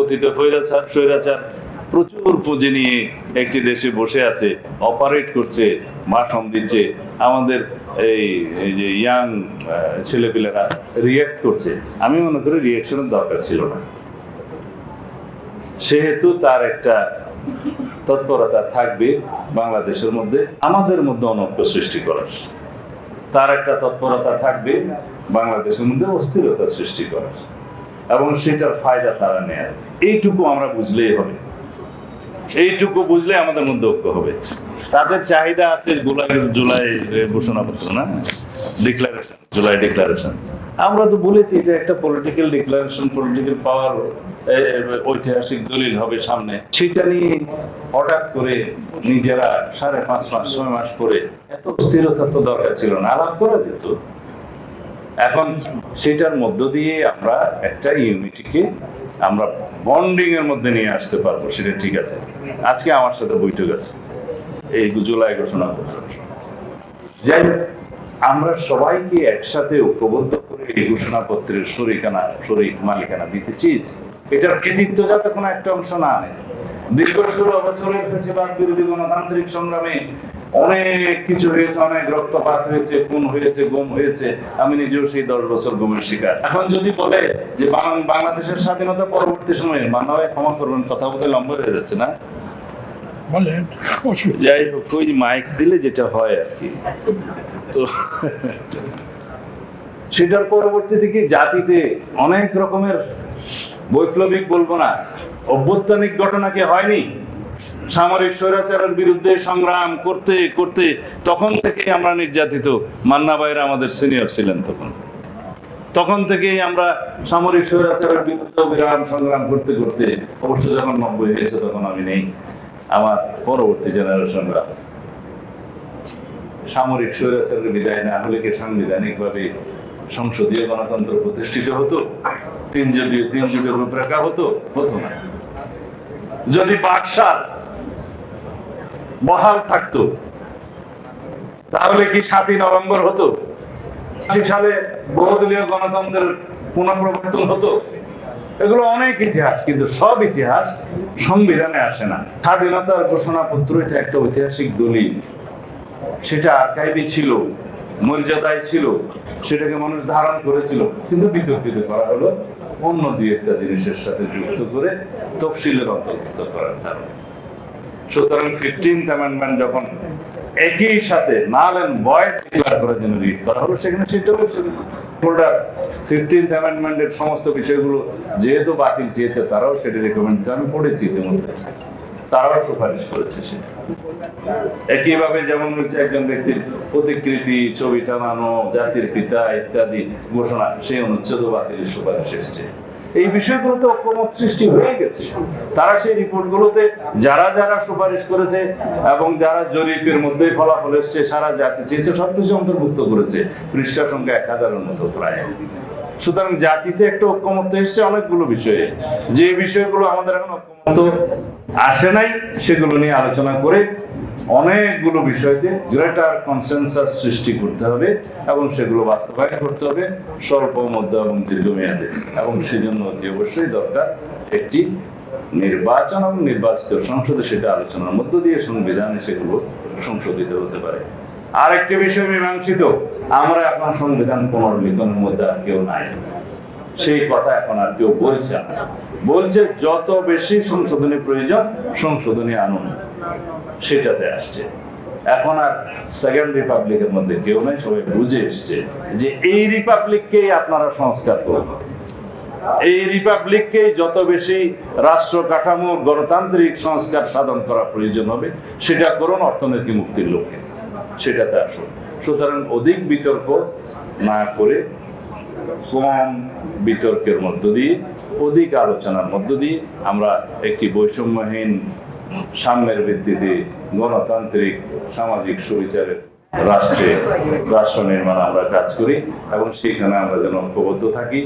পতিত স্বৈরাচার প্রচুর পুঁজি নিয়ে একটি দেশে বসে আছে অপারেট করছে, ভাষণ দিচ্ছে। আমাদের এই যে ইয়াং ছেলেপিলেরা রিয়াক্ট করছে। আমি মনে করি রিয়াকশনের দরকার ছিল না। সেহেতু তার একটা তৎপরতা থাকবে বাংলাদেশের মধ্যে, আমাদের মধ্যে অনৈক্য সৃষ্টি করার। তার একটা তৎপরতা থাকবে বাংলাদেশের মধ্যে অস্থিরতা সৃষ্টি করার। এবং সেটার ফায়দা তারা নেয়। এইটুকু আমরা বুঝলেই হবে। এইটুকু বুঝলে আমাদের মধ্যে ঐক্য হবে। তাদের চাহিদা আছে জুলাই জুলাই ঘোষণাপত্র, না? ডিক্লারেশন জুলাই ডিক্লারেশন আমরা তো বলেছি এটা একটা পলিটিক্যাল ডিক্লারেশন পলিটিক্যাল পাওয়ার ঐতিহাসিক দলিল হবে সামনে। সেটা নিয়ে হঠাৎ করে নিজেরা সাড়ে পাঁচ মাস, ছয় মাস করে এত স্থিরতা তো দরকার ছিল না। আলাপ করা যেত। এখন সেটার মধ্য দিয়ে আমরা একটা ইউনিটিকে আমরা বন্ডিং এর মধ্যে নিয়ে আসতে পারব, সেটা ঠিক আছে। আজকে আমার সাথে বৈঠক আছে। এই জুলাই ঘোষণা যাই আমরা সবাইকে একসাথে ঐক্যবদ্ধ করে এই ঘোষণাপত্রের শরিকানা শরিক মালিকানা দিতে চেয়েছি। এটার কৃতিত্ব যাতে কোনো একটা অংশ না নেয় দীর্ঘ ষোলো বছরের ফেসিবাদ বিরোধী গণতান্ত্রিক সংগ্রামে অনেক কিছু হয়েছে অনেক রক্তপাত হয়েছে খুন হয়েছে গুম হয়েছে। আমি নিজেও সেই দশ বছর গুমের শিকার। এখন যদি বলে যে বাংলাদেশের স্বাধীনতা পরবর্তী সময়ে মানবে ক্ষমা করবেন কথা বলতে লম্বা হয়ে যাচ্ছে না? বলেন যাই হোক ওই মাইক দিলে যেটা হয় আর কি। তো সেটার পরবর্তীতে কি জাতিতে অনেক রকমের বৈপ্লবিক বলব না, অভ্যুত্থানিক ঘটনা কি হয়নি? সামরিক স্বৈরাচারের বিরুদ্ধে সংগ্রাম করতে করতে তখন থেকে আমরা নির্যাতিত। মান্না ভাইরা আমাদের সিনিয়র ছিলেন তখন। তখন থেকেই আমরা সামরিক স্বৈরাচারের বিরুদ্ধে বিরাম সংগ্রাম করতে করতে, অবশ্য যখন নব্বই হয়েছে তখন আমি নেই, আমার পরবর্তী জেনারেশনরা। সামরিক স্বৈরাচারের বিদায় না হলে কি সাংবিধানিক ভাবে সংসদীয় গণতন্ত্র প্রতিষ্ঠিত হতো, তিন জুটি তিন জুটের রূপরেখা হতো হতো না। যদি বাকশাল বহাল থাকতো, তাহলে কি সাতই নভেম্বর হতো? আশি সালে বহুদলীয় গণতন্ত্রের পুনঃপ্রবর্তন হতো। এগুলো অনেক ইতিহাস, কিন্তু সব ইতিহাস সংবিধানে আসে না। স্বাধীনতার ঘোষণাপত্র এটা একটা ঐতিহাসিক দলিল। সেটা আর্কাইভে ছিল। মর্যাদায় ছিল, সেটাকে মানুষ ধারণ করেছিল। কিন্তু বিতর্কিত করা হলো অন্য দুই একটা জিনিসের সাথে যুক্ত করে তফসিলের অন্তর্ভুক্ত করার কারণে। সুতরাং ফিফটিন্থ অ্যামেন্ডমেন্ট যখন একই সাথে নাল এন্ড বয়েড ডিক্লেয়ার করার জন্য রিট করা হলো, সেখানে সেটাও ফোল্ডার ফিফটিন্থ অ্যামেন্ডমেন্টের সমস্ত বিষয়গুলো যেহেতু বাতিল চেয়েছে, তারাও সেটা রেকমেন্ড আমি পড়েছি ইতিমধ্যে। তারাও সুপারিশ করেছে সেটা। একইভাবে যেমন হচ্ছে একজন ব্যক্তির প্রতিকৃতি, ছবি টানানো, জাতির পিতা ইত্যাদি ঘোষণা, সেই অনুচ্ছেদ বাতিলের সুপারিশ এসেছে। এই বিষয়গুলোতে ঐক্যমত সৃষ্টি হয়ে গেছে। তারা সেই রিপোর্টগুলোতে যারা যারা সুপারিশ করেছে এবং যারা জরিপের মধ্যে ফলাফল এসছে, সারা জাতি চেয়েছে, সবকিছু অন্তর্ভুক্ত করেছে। পৃষ্ঠা সংখ্যা এক হাজারের মতো প্রায়। সুতরাং জাতিতে একটা ঐক্যমত এসছে অনেকগুলো বিষয়ে। যে বিষয়গুলো আমাদের এখন ঐক্যমত আসে নাই, সেগুলো নিয়ে আলোচনা করে অনেকগুলো বিষয়তে গ্রেটার কনসেনসাস সৃষ্টি করতে হবে এবং সেগুলো বাস্তবায়ন করতে হবে স্বল্প, মধ্য এবং দীর্ঘমেয়াদে। এবং সেজন্য অতি অবশ্যই দরকার একটি নির্বাচন এবং নির্বাচিত সংসদে সেটা আলোচনার মধ্য দিয়ে সংবিধানে সেগুলো সংশোধিত হতে পারে। আরেকটি বিষয় মীমাংসিত, আমরা এখন সংবিধান পুনর্লিখনের মধ্যে আর কেউ নাই। সেই কথা এখন আর কেউ বলছে না। বলছে, যত বেশি সংশোধনী প্রয়োজন, সংশোধনী আনুন। সেটাতে আসছে। এখন আর সেকেন্ড রিপাবলিকের মধ্যে কেউ নাই, সবাই বুঝে এসছে যে এই রিপাবলিককেই আপনারা সংস্কার করুন এই রিপাবলিককে যত বেশি রাষ্ট্র কাঠামো, গণতান্ত্রিক সংস্কার সাধন করা প্রয়োজন হবে, সেটা করুন অর্থনৈতিক মুক্তির লক্ষ্যে। সেটাতে আসুন। সুতরাং অধিক বিতর্ক না করে কম বিতর্কের মধ্য দিয়ে, অধিক আলোচনার মধ্য দিয়ে আমরা একটি বৈষম্যহীন সাম্যের ভিত্তিতে গণতান্ত্রিক সামাজিক সুবিচারের রাষ্ট্রে রাষ্ট্র নির্মাণ আমরা কাজ করি এবং সেখানে আমরা যেন ঐক্যবদ্ধ থাকি।